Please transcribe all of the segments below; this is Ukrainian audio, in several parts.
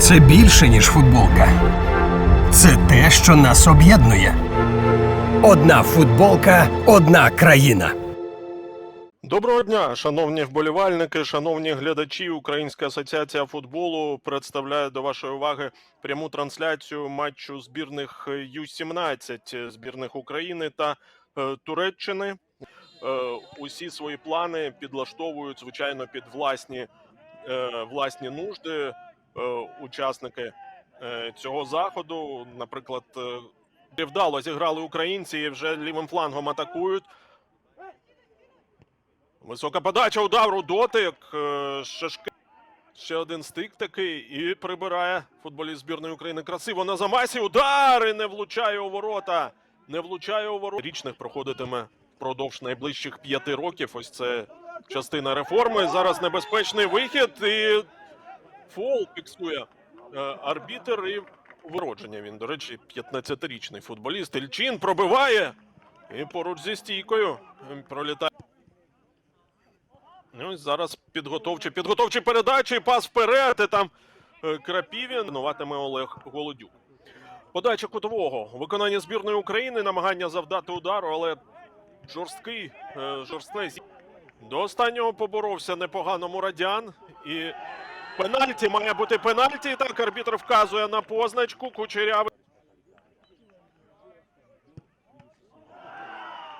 Це більше, ніж футболка. Це те, що нас об'єднує. Одна футболка, одна країна. Доброго дня, шановні вболівальники, шановні глядачі. Українська асоціація футболу представляє до вашої уваги пряму трансляцію матчу збірних Ю-17 збірних України та е, Туреччини. Е, усі свої плани підлаштовують звичайно під власні, е, власні нужди учасники е, цього заходу. Наприклад, е, вдало зіграли українці і вже лівим флангом атакують. Висока подача удару дотик. е, Шашки. Ще один стик такий і прибирає футболіст збірної України красиво на замасі. Удар і не влучає у ворота. Не влучає у ворота. Річних проходитиме впродовж найближчих п'яти років. Ось це частина реформи. Зараз небезпечний вихід і фол фіксує е, арбітер і виродження. Він, до речі, 15-річний футболіст. Ільчин пробиває і поруч зі стійкою пролітає. Ну, зараз підготовчі, підготовчі передачі, пас вперед, і там е, Крапівін. Тренуватиме Олег Голодюк. Подача кутового. Виконання збірної України, намагання завдати удару, але жорсткий, е, жорстке До останнього поборовся непогано Мурадян. І пенальті має бути пенальті. Так, арбітр вказує на позначку. Кучерявий.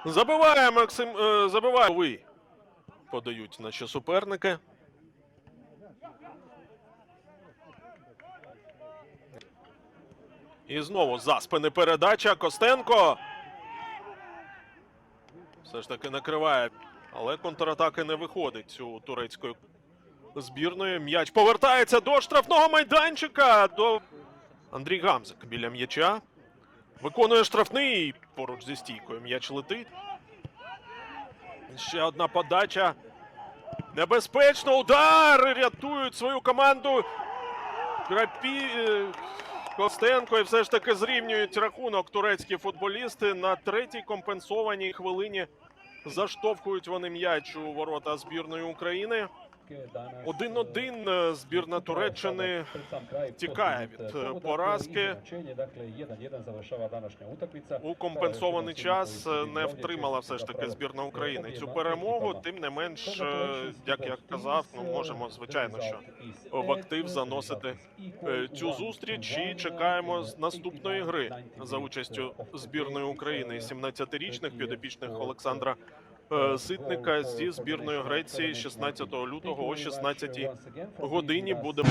Забиває Максим. е, забиває. Подають наші суперники. І знову за спини передача. Костенко. Все ж таки накриває. Але контратаки не виходить у турецької збірної. М'яч повертається до штрафного майданчика. До Андрій Гамзик біля м'яча. Виконує штрафний. Поруч зі стійкою м'яч летить. Ще одна подача. Небезпечно удар! Рятують свою команду. Крапі е, Костенко і все ж таки зрівнюють рахунок турецькі футболісти на третій компенсованій хвилині. Заштовхують вони м'яч у ворота збірної України. Один-один е, збірна Туреччини тікає від е, поразки. У компенсований час е, не втримала все ж таки збірна України цю перемогу. Тим не менш, е, як я казав, ну можемо звичайно, що в актив заносити е, цю зустріч і чекаємо з наступної гри за участю збірної України 17-річних підопічних Олександра е, Ситника зі збірної Греції 16 лютого о 16 годині буде.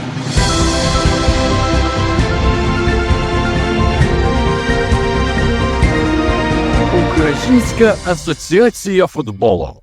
Українська асоціація футболу.